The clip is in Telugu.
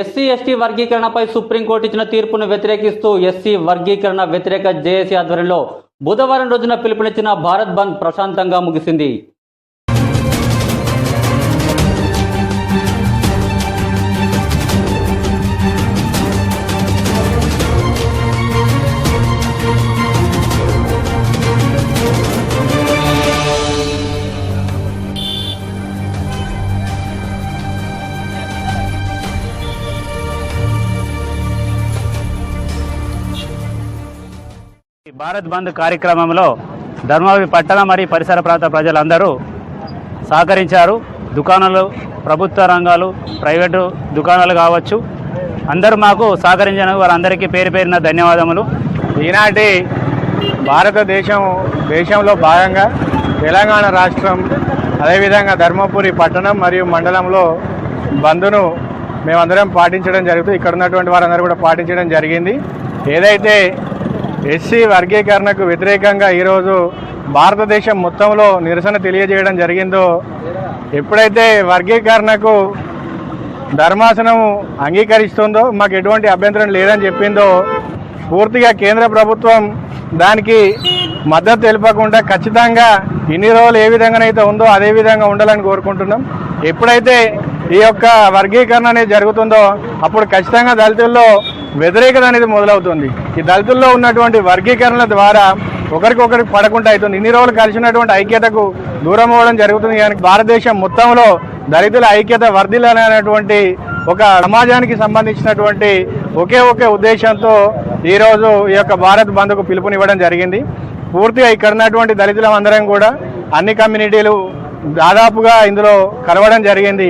ఎస్సీ ఎస్టీ వర్గీకరణపై సుప్రీంకోర్టు ఇచ్చిన తీర్పును వ్యతిరేకిస్తూ ఎస్సీ వర్గీకరణ వ్యతిరేక జేఏసీ ఆధ్వర్యంలో బుధవారం రోజున పిలుపునిచ్చిన భారత్ బంద్ ప్రశాంతంగా ముగిసింది. భారత్ బంద్ కార్యక్రమంలో ధర్మావి పట్టణ మరియు పరిసర ప్రాంత ప్రజలందరూ సహకరించారు. దుకాణాలు ప్రభుత్వ రంగాలు ప్రైవేటు దుకాణాలు కావచ్చు. అందరూ మాకు సహకరించిన వారందరికీ పేరు పేరిన ధన్యవాదములు. ఈనాటి భారతదేశం దేశంలో భాగంగా తెలంగాణ రాష్ట్రం అదేవిధంగా ధర్మపురి పట్టణం మరియు మండలంలో బంద్ను మేమందరం పాటించడం జరుగుతుంది ఇక్కడ ఉన్నటువంటి వారందరూ కూడా పాటించడం జరిగింది. ఏదైతే ఎస్సీ వర్గీకరణకు వ్యతిరేకంగా ఈరోజు భారతదేశం మొత్తంలో నిరసన తెలియజేయడం జరిగిందో ఎప్పుడైతే వర్గీకరణకు ధర్మాసనం అంగీకరిస్తుందో మాకు ఎటువంటి అభ్యంతరం లేదని చెప్పిందో పూర్తిగా కేంద్ర ప్రభుత్వం దానికి మద్దతు తెలపకుండా ఖచ్చితంగా ఇన్ని రోజులు ఏ విధంగానైతే ఉందో అదే విధంగా ఉండాలని కోరుకుంటున్నాం. ఎప్పుడైతే ఈ యొక్క వర్గీకరణ అనేది జరుగుతుందో అప్పుడు ఖచ్చితంగా దళితుల్లో వ్యతిరేకత అనేది మొదలవుతుంది. ఈ దళితుల్లో ఉన్నటువంటి వర్గీకరణల ద్వారా ఒకరికొకరికి పడకుండా అవుతుంది ఇన్ని రోజులు కలిసినటువంటి ఐక్యతకు దూరం అవ్వడం జరుగుతుంది. కానీ భారతదేశం మొత్తంలో దళితుల ఐక్యత వర్ధిల్లాలనేటువంటి ఒక సమాజానికి సంబంధించినటువంటి ఒకే ఒకే ఉద్దేశంతో ఈరోజు ఈ యొక్క భారత్ బంద్కు పిలుపునివ్వడం జరిగింది. పూర్తిగా ఇక్కడ ఉన్నటువంటి దళితులం అందరం కూడా అన్ని కమ్యూనిటీలు దాదాపుగా ఇందులో కలవడం జరిగింది.